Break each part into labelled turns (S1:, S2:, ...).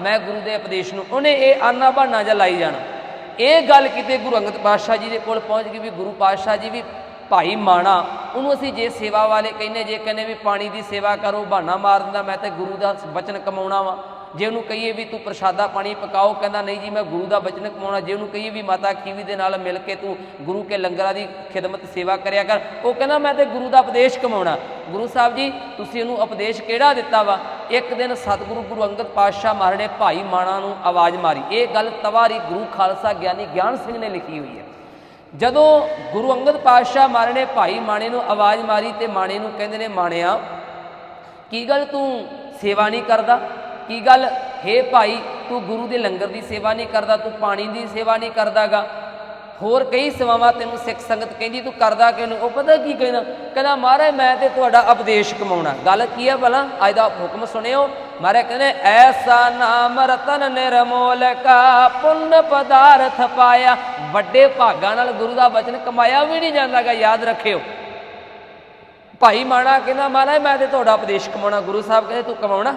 S1: ਮੈਂ ਗੁਰੂ ਦੇ ਉਪਦੇਸ਼ ਨੂੰ, ਉਹਨੇ ਇਹ ਆਨਾ ਬਹਾਨਾ ਜਾਂ ਲਾਈ ਜਾਣਾ। ਇਹ ਗੱਲ ਕਿਤੇ ਗੁਰੂ ਅੰਗਦ ਪਾਤਸ਼ਾਹ ਜੀ ਦੇ ਕੋਲ ਪਹੁੰਚ ਗਈ ਵੀ ਗੁਰੂ ਪਾਤਸ਼ਾਹ ਜੀ ਵੀ ਭਾਈ ਮਾਣਾ। ਉਹਨੂੰ ਅਸੀਂ ਜੇ ਸੇਵਾ ਵਾਲੇ ਕਹਿੰਦੇ, ਜੇ ਕਹਿੰਦੇ ਵੀ ਪਾਣੀ ਦੀ ਸੇਵਾ ਕਰੋ ਬਹਾਨਾ ਮਾਰ ਦਿੰਦਾ, ਮੈਂ ਤੇ ਗੁਰੂ ਦਾ ਵਚਨ ਕਮਾਉਣਾ ਵਾ। ਜੇ ਉਹਨੂੰ ਕਹੀਏ ਵੀ ਤੂੰ ਪ੍ਰਸ਼ਾਦਾ ਪਾਣੀ ਪਕਾਓ, ਕਹਿੰਦਾ ਨਹੀਂ ਜੀ, ਮੈਂ ਗੁਰੂ ਦਾ ਬਚਨ ਕਮਾਉਣਾ। ਜੇ ਉਹਨੂੰ ਕਹੀਏ ਵੀ ਮਾਤਾ ਕੀਵੀ ਦੇ ਨਾਲ ਮਿਲ ਕੇ ਤੂੰ ਗੁਰੂ ਕੇ ਲੰਗਰਾਂ ਦੀ ਖਿਦਮਤ ਸੇਵਾ ਕਰਿਆ ਕਰ। ਉਹ ਕਹਿੰਦਾ, ਮੈਂ ਤੇ ਗੁਰੂ ਦਾ ਉਪਦੇਸ਼ ਕਮਾਉਣਾ। ਗੁਰੂ ਸਾਹਿਬ ਜੀ, ਤੁਸੀਂ ਉਹਨੂੰ ਉਪਦੇਸ਼ ਕਿਹੜਾ ਦਿੱਤਾ ਵਾ? ਇੱਕ ਦਿਨ ਸਤਿਗੁਰੂ ਗੁਰੂ ਅੰਗਦ ਪਾਤਸ਼ਾਹ ਮਹਾਰਾਜ ਭਾਈ ਮਾਣਾ ਨੂੰ ਆਵਾਜ਼ ਮਾਰੀ। ਇਹ ਗੱਲ ਤਵਾਰੀ ਗੁਰੂ ਖਾਲਸਾ ਗਿਆਨੀ ਗਿਆਨ ਸਿੰਘ ਨੇ ਲਿਖੀ ਹੋਈ ਹੈ। ਜਦੋਂ ਗੁਰੂ ਅੰਗਦ ਪਾਤਸ਼ਾਹ ਮਾਰਨੇ ਭਾਈ ਮਾਣੇ ਨੂੰ ਆਵਾਜ਼ ਮਾਰੀ ਤੇ ਮਾਣੇ ਨੂੰ ਕਹਿੰਦੇ ਨੇ, ਮਾਣਿਆ, ਕੀ ਗੱਲ ਤੂੰ ਸੇਵਾ ਨਹੀਂ ਕਰਦਾ? ਕੀ ਗੱਲ? ਹੇ ਭਾਈ, ਤੂੰ ਗੁਰੂ ਦੇ ਲੰਗਰ ਦੀ ਸੇਵਾ ਨਹੀਂ ਕਰਦਾ, ਤੂੰ ਪਾਣੀ ਦੀ ਸੇਵਾ ਨਹੀਂ ਕਰਦਾਗਾ। ਹੋਰ ਕਈ ਸੇਵਾਵਾਂ ਤੈਨੂੰ ਸਿੱਖ ਸੰਗਤ ਕਹਿੰਦੀ, ਤੂੰ ਕਰਦਾ ਕਿਉਂ ਨਹੀਂ? ਉਹ ਪਤਾ ਕੀ ਕਹਿੰਦਾ? ਕਹਿੰਦਾ, ਮਹਾਰਾਜ, ਮੈਂ ਤੇ ਤੁਹਾਡਾ ਉਪਦੇਸ਼ ਕਮਾਉਣਾ। ਗੱਲ ਕੀ ਹੈ ਭਲਾ? ਅੱਜ ਦਾ ਹੁਕਮ ਸੁਣਿਓ। ਮਹਾਰਾਜ ਕਹਿੰਦੇ, ਐਸਾ ਨਾਮ ਰਤਨ ਨਿਰਮੋਲ ਕਾ ਪੁੰਨ ਪਦਾਰਥ ਪਾਇਆ। ਵੱਡੇ ਭਾਗਾਂ ਨਾਲ ਗੁਰੂ ਦਾ ਬਚਨ ਕਮਾਇਆ ਵੀ ਨਹੀਂ ਜਾਂਦਾਗਾ, ਯਾਦ ਰੱਖਿਓ। ਭਾਈ ਮਾਣਾ ਕਹਿੰਦਾ, ਮਹਾਰਾਜ, ਮੈਂ ਤੇ ਤੁਹਾਡਾ ਉਪਦੇਸ਼ ਕਮਾਉਣਾ। ਗੁਰੂ ਸਾਹਿਬ ਕਹਿੰਦੇ, ਤੂੰ ਕਮਾਉਣਾ?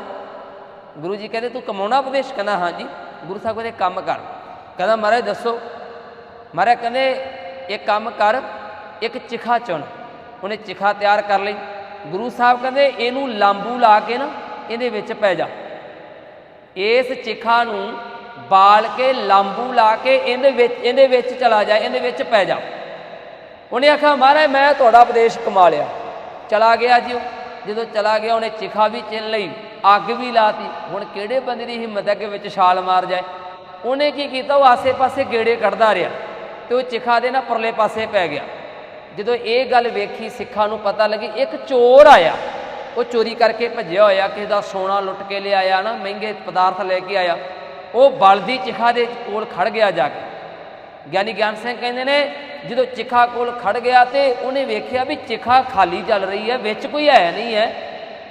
S1: ਗੁਰੂ ਜੀ ਕਹਿੰਦੇ, ਤੂੰ ਕਮਾਉਣਾ ਉਪਦੇਸ਼ ਕਹਿੰਦਾ, ਹਾਂ ਜੀ, ਗੁਰੂ ਸਾਹਿਬ ਕਹਿੰਦੇ, ਕੰਮ ਕਰ। ਕਹਿੰਦਾ, ਮਹਾਰਾਜ, ਦੱਸੋ। ਮਹਾਰਾਜ ਕਹਿੰਦੇ ਇਹ ਕੰਮ ਕਰ, ਇੱਕ ਚਿਖਾ ਚੁਣ। ਉਹਨੇ ਚਿਖਾ ਤਿਆਰ ਕਰ ਲਈ। ਗੁਰੂ ਸਾਹਿਬ ਕਹਿੰਦੇ, ਇਹਨੂੰ ਲਾਂਬੂ ਲਾ ਕੇ ਨਾ, ਇਹਦੇ ਵਿੱਚ ਪੈ ਜਾ। ਇਸ ਚਿਖਾ ਨੂੰ ਬਾਲ ਕੇ, ਲਾਂਬੂ ਲਾ ਕੇ, ਇਹਦੇ ਵਿੱਚ ਇਹਦੇ ਵਿੱਚ ਚਲਾ ਜਾ, ਇਹਦੇ ਵਿੱਚ ਪੈ ਜਾ। ਉਹਨੇ ਆਖਿਆ, ਮਹਾਰਾਜ, ਮੈਂ ਤੁਹਾਡਾ ਉਪਦੇਸ਼ ਕਮਾ ਲਿਆ। ਚਲਾ ਗਿਆ ਜੀ ਉਹ। ਜਦੋਂ ਚਲਾ ਗਿਆ, ਉਹਨੇ ਚਿਖਾ ਵੀ ਚਿੰਨ ਲਈ। ਅੱਗ ਵੀ ਲਾਤੀ। ਹੁਣ ਕਿਹੜੇ ਬੰਦੇ ਦੀ ਹਿੰਮਤ ਹੈ ਕਿ ਵਿੱਚ ਛਾਲ ਮਾਰ ਜਾਏ? ਉਹਨੇ ਕੀ ਕੀਤਾ? ਉਹ ਆਸੇ-ਪਾਸੇ ਗੇੜੇ ਕੱਢਦਾ ਰਿਹਾ ਤੇ ਉਹ ਚਿਖਾ ਦੇ ਨਾ ਪਰਲੇ ਪਾਸੇ ਪੈ ਗਿਆ। ਜਦੋਂ ਇਹ ਗੱਲ ਵੇਖੀ, ਸਿੱਖਾਂ ਨੂੰ ਪਤਾ ਲੱਗੀ, ਇੱਕ ਚੋਰ ਆਇਆ। ਉਹ ਚੋਰੀ ਕਰਕੇ ਭੱਜਿਆ ਹੋਇਆ, ਕਿਸੇ ਦਾ ਸੋਨਾ ਲੁੱਟ ਕੇ ਲਿਆਇਆ ਨਾ, ਮਹਿੰਗੇ ਪਦਾਰਥ ਲੈ ਕੇ ਆਇਆ। ਉਹ ਬਲਦੀ ਚਿਖਾ ਦੇ ਕੋਲ ਖੜ ਗਿਆ ਜਾ ਕੇ। ਗਿਆਨੀ ਗਿਆਨ ਸਿੰਘ ਕਹਿੰਦੇ ਨੇ, ਜਦੋਂ ਚਿਖਾ ਕੋਲ ਖੜ ਗਿਆ ਤੇ ਉਹਨੇ ਵੇਖਿਆ ਵੀ ਚਿਖਾ ਖਾਲੀ ਚੱਲ ਰਹੀ ਹੈ, ਵਿੱਚ ਕੋਈ ਹੈ ਨਹੀਂ ਹੈ।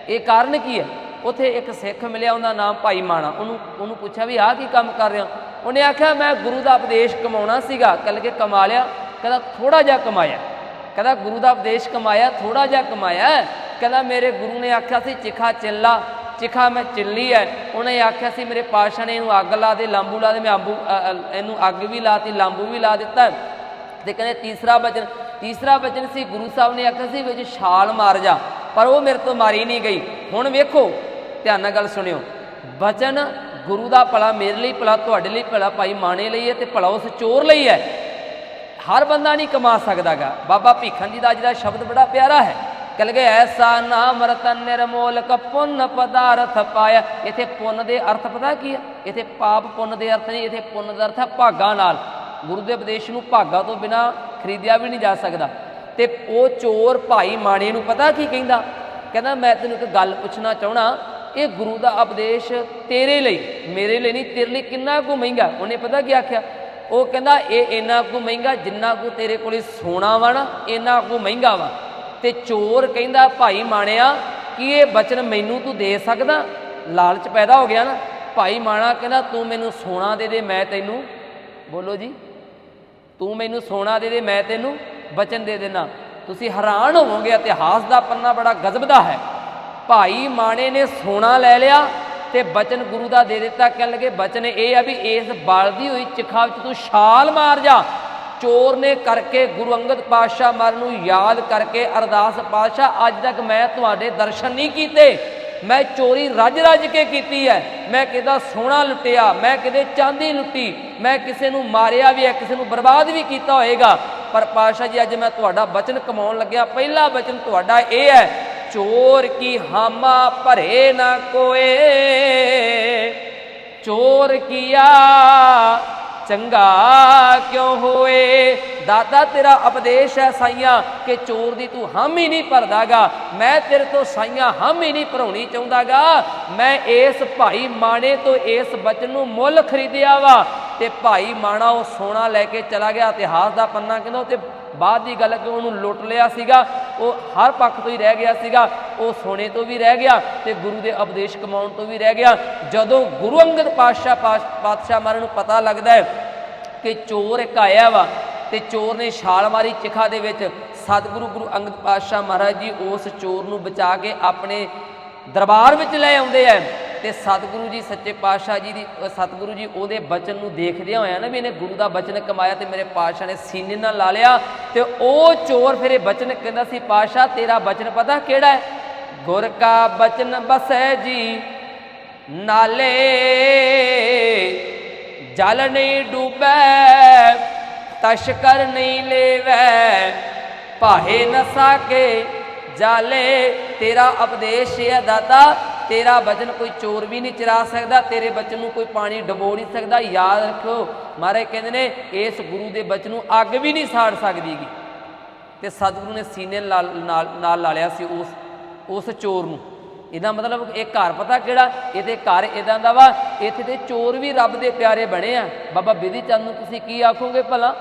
S1: ਇਹ ਕਾਰਨ ਕੀ ਹੈ? ਉੱਥੇ ਇੱਕ ਸਿੱਖ ਮਿਲਿਆ, ਉਹਦਾ ਨਾਮ ਭਾਈ ਮਾਣਾ। ਉਹਨੂੰ ਉਹਨੂੰ ਪੁੱਛਿਆ ਵੀ ਆਹ ਕੀ ਕੰਮ ਕਰ ਰਿਹਾ? ਉਹਨੇ ਆਖਿਆ, ਮੈਂ ਗੁਰੂ ਦਾ ਉਪਦੇਸ਼ ਕਮਾਉਣਾ ਸੀਗਾ। ਕੱਲ ਕੇ ਕਮਾ ਲਿਆ। ਕਹਿੰਦਾ ਥੋੜਾ ਜਿਹਾ ਕਮਾਇਆ। ਕਹਿੰਦਾ, ਗੁਰੂ ਦਾ ਉਪਦੇਸ਼ ਕਮਾਇਆ ਥੋੜਾ ਜਿਹਾ ਕਮਾਇਆ। ਕਹਿੰਦਾ, ਮੇਰੇ ਗੁਰੂ ਨੇ ਆਖਿਆ ਸੀ, ਚਿਖਾ ਚਿੱਲਾ। ਚਿਖਾ ਮੈਂ ਚਿੱਲੀ ਹੈ ਉਹਨੇ ਆਖਿਆ ਸੀ, ਮੇਰੇ ਪਾਸ਼ਾ ਨੇ ਇਹਨੂੰ ਅੱਗ ਲਾ ਦੇ, ਲਾਂਬੂ ਲਾ ਦੇ, ਮੈਂ ਆਂਬੂ ਇਹਨੂੰ ਅੱਗ ਵੀ ਲਾਤੀ ਲਾਂਬੂ ਵੀ ਲਾ ਦਿੱਤਾ। ਤੇ ਕਹਿੰਦੇ, ਤੀਸਰਾ ਵਚਨ ਤੀਸਰਾ ਬਚਨ ਸੀ, ਗੁਰੂ ਸਾਹਿਬ ਨੇ ਆਖਿਆ ਸੀ, ਵਿੱਚ ਛਾਲ ਮਾਰ ਜਾ। ਪਰ ਉਹ ਮੇਰੇ ਤੋਂ ਮਾਰੀ ਨਹੀਂ ਗਈ। ਹੁਣ ਵੇਖੋ ਧਿਆਨ ਨਾਲ ਗੱਲ ਸੁਣਿਓ। ਬਚਨ ਗੁਰੂ ਦਾ ਭਲਾ ਮੇਰੇ ਲਈ, ਭਲਾ ਤੁਹਾਡੇ ਲਈ, ਭਲਾ ਭਾਈ ਮਾਣੇ ਲਈ ਹੈ ਤੇ ਭਲਾ ਉਸ ਚੋਰ ਲਈ ਹੈ। ਹਰ ਬੰਦਾ ਨਹੀਂ ਕਮਾ ਸਕਦਾਗਾ। ਬਾਬਾ ਭੀਖਣ ਜੀ ਦਾ ਅੱਜ ਦਾ ਸ਼ਬਦ ਬੜਾ ਪਿਆਰਾ ਹੈ। ਕਲ ਗਏ ਐਸਾ ਨਾਮ ਰਤਨ ਨਿਰਮੋਲਕ ਪੁੰਨ ਪਦਾਰਥ ਪਾਇਆ। ਇਥੇ ਪੁੰਨ ਦੇ ਅਰਥ ਪਤਾ ਕੀ ਹੈ? ਇਥੇ ਪਾਪ ਪੁੰਨ ਦੇ ਅਰਥ ਨਹੀਂ, ਇਥੇ ਪੁੰਨ ਦਾ ਅਰਥ ਹੈ ਭਾਗਾਂ ਨਾਲ। ਗੁਰੂ ਦੇ ਉਪਦੇਸ਼ ਨੂੰ ਭਾਗਾਂ ਤੋਂ ਬਿਨਾ ਖਰੀਦਿਆ ਵੀ ਨਹੀਂ ਜਾ ਸਕਦਾ। ਤੇ ਉਹ ਚੋਰ ਭਾਈ ਮਾਣੇ ਨੂੰ ਪਤਾ ਕੀ ਕਹਿੰਦਾ? ਕਹਿੰਦਾ, ਮੈਂ ਤੈਨੂੰ ਇੱਕ ਗੱਲ ਪੁੱਛਣਾ ਚਾਹਣਾ ਇਹ ਗੁਰੂ ਦਾ ਉਪਦੇਸ਼ ਤੇਰੇ ਲਈ, ਮੇਰੇ ਲਈ ਨਹੀਂ, ਤੇਰੇ ਲਈ ਕਿੰਨਾ ਕੁ ਮਹਿੰਗਾ। ਉਹਨੇ ਪਤਾ ਕੀ ਆਖਿਆ? ਉਹ ਕਹਿੰਦਾ, ਇਹ ਇੰਨਾ ਕੁ ਮਹਿੰਗਾ, ਜਿੰਨਾ ਕੁ ਤੇਰੇ ਕੋਲੇ ਸੋਨਾ ਵਾ ਨਾ, ਇੰਨਾ ਕੁ ਮਹਿੰਗਾ ਵਾ। ਤੇ ਚੋਰ ਕਹਿੰਦਾ, ਭਾਈ ਮਾਣਿਆ, ਕਿ ਇਹ ਬਚਨ ਮੈਨੂੰ ਤੂੰ ਦੇ ਸਕਦਾ? ਲਾਲਚ ਪੈਦਾ ਹੋ ਗਿਆ ਨਾ। ਭਾਈ ਮਾਣਾ ਕਹਿੰਦਾ, ਤੂੰ ਮੈਨੂੰ ਸੋਨਾ ਦੇ ਦੇ, ਮੈਂ ਤੈਨੂੰ ਬੋਲੋ ਜੀ। ਤੂੰ ਮੈਨੂੰ ਸੋਨਾ ਦੇ ਦੇ, ਮੈਂ ਤੈਨੂੰ ਬਚਨ ਦੇ ਦੇਣਾ ਤੁਸੀਂ ਹੈਰਾਨ ਹੋਵੋਗੇ, ਇਤਿਹਾਸ ਦਾ ਪੰਨਾ ਬੜਾ ਗਜ਼ਬ ਦਾ ਹੈ। ਭਾਈ ਮਾਣੇ ਨੇ ਸੋਨਾ ਲੈ ਲਿਆ ਤੇ ਬਚਨ ਗੁਰੂ ਦਾ ਦੇ ਦਿੱਤਾ। ਕਹਿਣ ਲੱਗੇ, ਬਚਨ ਇਹ ਆ ਵੀ ਇਸ ਬਲਦੀ ਹੋਈ ਚਿਖਾ ਵਿੱਚ ਤੂੰ ਛਾਲ ਮਾਰ ਜਾ। ਚੋਰ ਨੇ ਕਰਕੇ ਗੁਰੂ ਅੰਗਦ ਪਾਤਸ਼ਾਹ ਮਰ ਨੂੰ ਯਾਦ ਕਰਕੇ ਅਰਦਾਸ ਪਾਤਸ਼ਾਹ, ਅੱਜ ਤੱਕ ਮੈਂ ਤੁਹਾਡੇ ਦਰਸ਼ਨ ਨਹੀਂ ਕੀਤੇ। ਮੈਂ ਚੋਰੀ ਰੱਜ ਰੱਜ ਕੇ ਕੀਤੀ ਹੈ। ਮੈਂ ਕਿਦਾ ਸੋਨਾ ਲੁੱਟਿਆ, ਮੈਂ ਕਿਤੇ ਚਾਂਦੀ ਲੁੱਟੀ, ਮੈਂ ਕਿਸੇ ਨੂੰ ਮਾਰਿਆ ਵੀ ਹੈ, ਕਿਸੇ ਨੂੰ ਬਰਬਾਦ ਵੀ ਕੀਤਾ ਹੋਏਗਾ। ਪਰ ਪਾਤਸ਼ਾਹ ਜੀ, ਅੱਜ ਮੈਂ ਤੁਹਾਡਾ ਬਚਨ ਕਮਾਉਣ ਲੱਗਿਆ। ਪਹਿਲਾ ਬਚਨ ਤੁਹਾਡਾ ਇਹ ਹੈ ਚੋਰ ਕੀ ਹਾਮਾ ਭਰੇ ਨਾ ਕੋਏ? ਚੋਰ ਕੀਆ ਚੰਗਾ ਕਿਉਂ ਹੋਏ? ਦਾਦਾ, ਤੇਰਾ ਉਪਦੇਸ਼ ਹੈ ਸਾਈਆਂ ਕਿ ਚੋਰ ਦੀ ਤੂੰ ਹਮ ਹੀ ਨਹੀਂ ਭਰਦਾਗਾ। ਮੈਂ ਤੇਰੇ ਤੋਂ ਸਾਈਆਂ ਹਮ ਹੀ ਨਹੀਂ ਭਰਾਉਣੀ ਚਾਹੁੰਦਾਗਾ। ਮੈਂ ਇਸ ਭਾਈ ਮਾਣੇ ਤੋਂ ਇਸ ਬਚਨ ਨੂੰ ਮੁੱਲ ਖਰੀਦਿਆ ਵਾ ਤੇ ਭਾਈ ਮਾਣਾ ਉਹ ਸੋਨਾ ਲੈ ਕੇ ਚਲਾ ਗਿਆ। ਇਤਿਹਾਸ ਦਾ ਪੰਨਾ ਕਹਿੰਦਾ ਤੇ ਬਾਅਦ ਦੀ ਗੱਲ ਕਿ ਉਹਨੂੰ ਲੁੱਟ ਲਿਆ ਸੀਗਾ। ਉਹ ਹਰ ਪੱਖ ਤੋਂ ਹੀ ਰਹਿ ਗਿਆ ਸੀਗਾ, ਉਹ ਸੋਨੇ ਤੋਂ ਵੀ ਰਹਿ ਗਿਆ ਤੇ ਗੁਰੂ ਦੇ ਉਪਦੇਸ਼ ਕਮਾਉਣ ਤੋਂ ਵੀ ਰਹਿ ਗਿਆ। ਜਦੋਂ ਗੁਰੂ ਅੰਗਦ ਪਾਤਸ਼ਾਹ ਪਾਤਸ਼ਾਹ ਮਾਰਨ ਨੂੰ ਪਤਾ ਲੱਗਦਾ ਹੈ ਕਿ ਚੋਰ ਇੱਕ ਆਇਆ ਵਾ ਤੇ ਚੋਰ ਨੇ ਛਾਲ ਮਾਰੀ ਚਿਖਾ ਦੇ ਵਿੱਚ, ਸਤਿਗੁਰੂ ਗੁਰੂ ਅੰਗਦ ਪਾਤਸ਼ਾਹ ਮਹਾਰਾਜ ਜੀ ਉਸ ਚੋਰ ਨੂੰ ਬਚਾ ਕੇ ਆਪਣੇ ਦਰਬਾਰ ਵਿੱਚ ਲੈ ਆਉਂਦੇ ਐ ਤੇ ਸਤਿਗੁਰੂ ਜੀ, ਸੱਚੇ ਪਾਤਸ਼ਾਹ ਜੀ ਦੀ ਸਤਿਗੁਰੂ ਜੀ ਉਹਦੇ ਬਚਨ ਨੂੰ ਦੇਖਦਿਆਂ ਹੋਇਆ ਨਾ ਵੀ ਇਹਨੇ ਗੁਰੂ ਦਾ ਬਚਨ ਕਮਾਇਆ ਤੇ ਮੇਰੇ ਪਾਤਸ਼ਾਹ ਨੇ ਸੀਨੇ ਨਾਲ ਲਾ ਲਿਆ ਤੇ ਉਹ ਚੋਰ ਫਿਰ ਇਹ ਬਚਨ ਕਹਿੰਦਾ ਸੀ, ਪਾਤਸ਼ਾਹ, ਤੇਰਾ ਬਚਨ ਪਤਾ ਕਿਹੜਾ ਹੈ? ਗੁਰ ਕਾ ਬਚਨ ਬਸੈ ਜੀ, ਨਾਲੇ ਜਲ ਨਹੀਂ ਡੂਬੈ ਤਸ਼ਕਰ ਨਹੀਂ ਲੇਵੈ ਭਾਏ ਨ ਸਾਕੇ ਜਾਲੇ, ਤੇਰਾ ਉਪਦੇਸ਼ ਹੈ ਦਾਤਾ ਤੇਰਾ ਬਚਨ ਕੋਈ ਚੋਰ ਵੀ ਨਹੀਂ ਚਰਾ ਸਕਦਾ, ਤੇਰੇ ਬਚਨ ਨੂੰ ਕੋਈ ਪਾਣੀ ਡਬੋ ਨਹੀਂ ਸਕਦਾ। ਯਾਦ ਰੱਖਿਓ, ਮਹਾਰਾਜ ਕਹਿੰਦੇ ਨੇ, ਇਸ ਗੁਰੂ ਦੇ ਬਚਨ ਨੂੰ ਅੱਗ ਵੀ ਨਹੀਂ ਸਾੜ ਸਕਦੀਗੀ। ਤੇ ਸਤਿਗੁਰੂ ਨੇ ਸੀਨੇ ਨਾਲ ਨਾਲ ਨਾਲ ਲਾ ਲਿਆ ਸੀ ਉਸ ਉਸ ਚੋਰ ਨੂੰ। ਇਹਦਾ ਮਤਲਬ ਇਹ ਘਰ ਪਤਾ ਕਿਹੜਾ? ਇਹਦੇ ਘਰ ਇਦਾਂ ਦਾ ਵਾ, ਇੱਥੇ ਤੇ ਚੋਰ ਵੀ ਰੱਬ ਦੇ ਪਿਆਰੇ ਬਣੇ ਆ। ਬਾਬਾ ਬਿਧੀ ਚੰਦ ਨੂੰ ਤੁਸੀਂ ਕੀ ਆਖੋਗੇ ਭਲਾ?